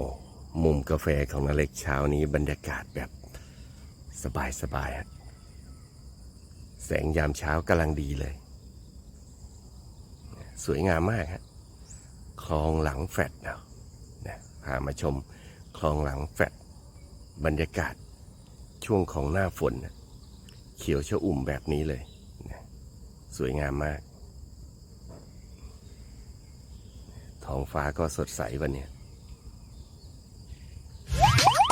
อ้มุมกาแฟของนาเล็กเช้านี้บรรยากาศแบบสบายสบายๆฮะแสงยามเช้ากำลังดีเลย สวยงามมากฮะคลองหลังแฟดนะนะพามาชมคลองหลังแฟดบรรยากาศช่วงของหน้าฝนนะเขียวชอุ่มแบบนี้เลยนะสวยงามมาก ท้องฟ้าก็สดใสวันเนี้ย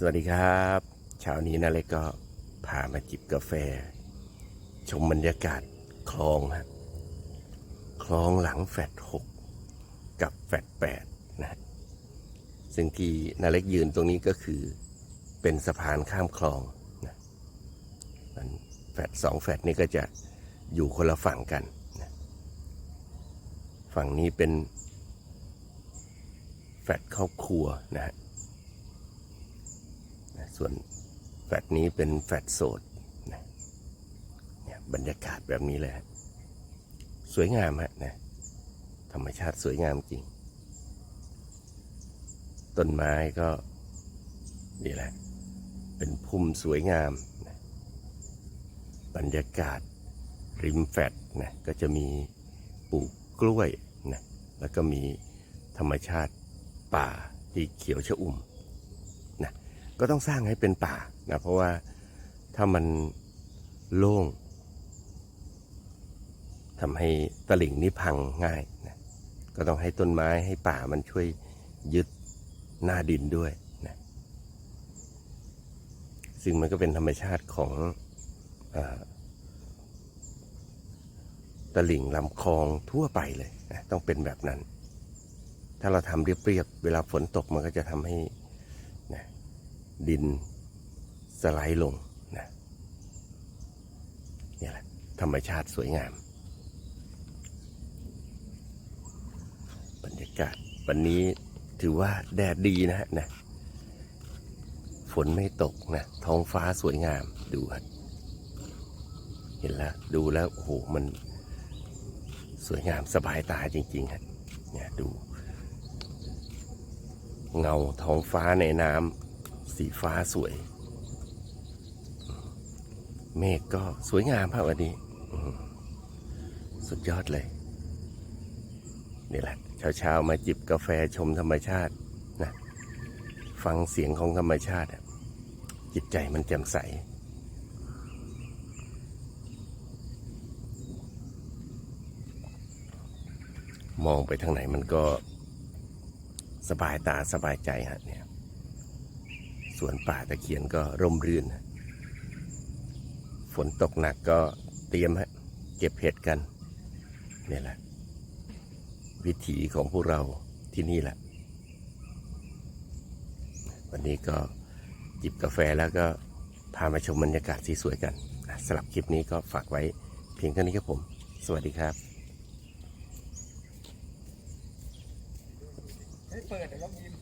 สวัสดีครับเช้านี้นาเล็กก็พามาจิบกาแฟ ชมบรรยากาศคลองฮะคลองหลังแฟดหกกับแฟดแปดนะฮะซึ่งที่นาเล็กยืนตรงนี้ก็คือเป็นสะพานข้ามคลองนะมันแฟดสองแฟดนี่ก็จะอยู่คนละฝั่งกันนะฝั่งนี้เป็นแฟดครอบครัวนะฮะ ส่วนแฟลตนี้เป็นแฟลตโสดนะเนี่ยบรรยากาศแบบนี้เลยฮะสวยงามฮะนะธรรมชาติสวยงามจริง ต้นไม้ก็นี่แหละ เป็นพุ่มสวยงามนะบรรยากาศริมแฟลตนะก็จะมีปลูกกล้วยนะแล้วก็มีธรรมชาติป่าที่เขียวชอุ่ม ก็ต้องสร้างให้เป็นป่านะเพราะว่าถ้ามันโล่งทำให้ตลิ่งนี่พังง่ายนะก็ต้องให้ต้นไม้ให้ป่ามันช่วยยึดหน้าดินด้วยนะซึ่งมันก็เป็นธรรมชาติของอตลิ่งลำคลองทั่วไปเลยนะต้องเป็นแบบนั้น ถ้าเราทำเรียบๆเวลาฝนตกมันก็จะทำให้ ดินสไลด์ลงนะนี่แหละธรรมชาติสวยงาม บรรยากาศวันนี้ถือว่าแดดดีนะฮะนะ ฝนไม่ตกนะ ท้องฟ้าสวยงามดูฮะเห็นแล้วดูแล้วโอ้โหมันสวยงามสบายตาจริงๆฮะเนี่ยดู เงาท้องฟ้าในน้ำ สีฟ้าสวย เมฆก็สวยงามครับวันนี้ สุดยอดเลย นี่แหละเช้าๆมาจิบกาแฟชมธรรมชาตินะฟังเสียงของธรรมชาติ จิตใจมันแจ่มใสมองไปทางไหนมันก็สบายตาสบายใจฮะเนี่ย สวนป่าตะเคียนก็ร่มรื่น ฝนตกหนักก็เตรียมฮะเก็บเห็ดกันนี่แหละ วิถีของพวกเราที่นี่แหละ วันนี้ก็จิบกาแฟแล้วก็พามาชมบรรยากาศที่สวยกันสำหรับคลิปนี้ก็ฝากไว้เพียงเท่านี้ครับผม สวัสดีครับให้เปิดเดี๋ยวเรายิ้ม